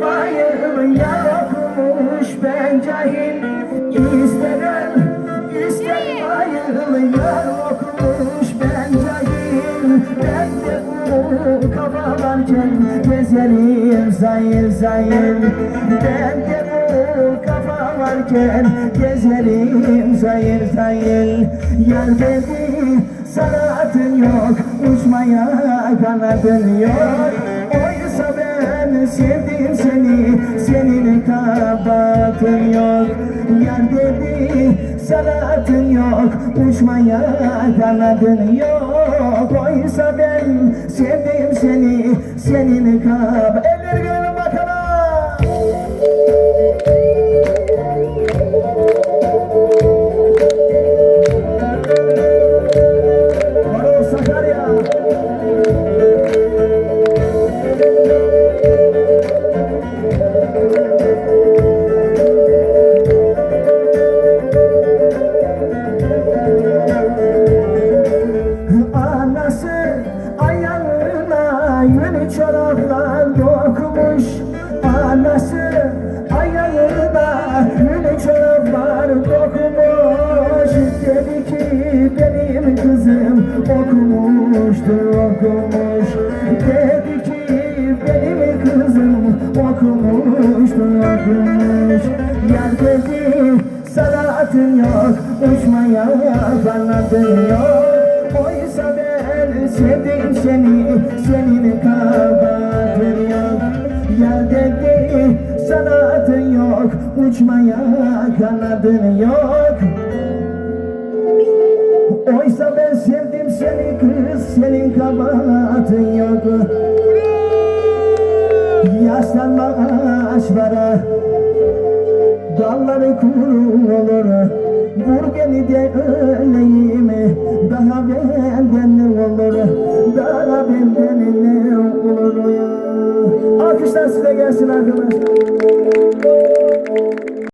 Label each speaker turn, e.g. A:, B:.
A: bayım okumuş ben cahil. Yar okumuş ben cahil. Ben de bu kafa varken gezerim zayıl zayıl Ben de bu kafa varken gezerim zayıl zayıl Yar dedi sanatın yok uçmaya kanadın yok sevdim seni senin kabahatın yok. Yar dedi sanatın yok uçmaya kanadın yok. Oysa ben sevdim seni senin kab Eller görelim bakalım. Sakarya çoraplar dokumuş Anası ayağına yeni çoraplar dokumuş Dedi ki benim kızım okumuştur okumuş. Dedi ki benim kızım okumuştur okumuş. Yar dedi sanatın yok uçmaya kanadın yok sevdim seni, senin kabahatın yok Yar dedi sanatın yok, uçmaya kanadın yok. Oysa ben sevdim seni kız, senin kabahatın yok. Yaslanma ağaçlara Dalları kuru olur. Vur beni de öleyim sesle gelsin arkadaşlar.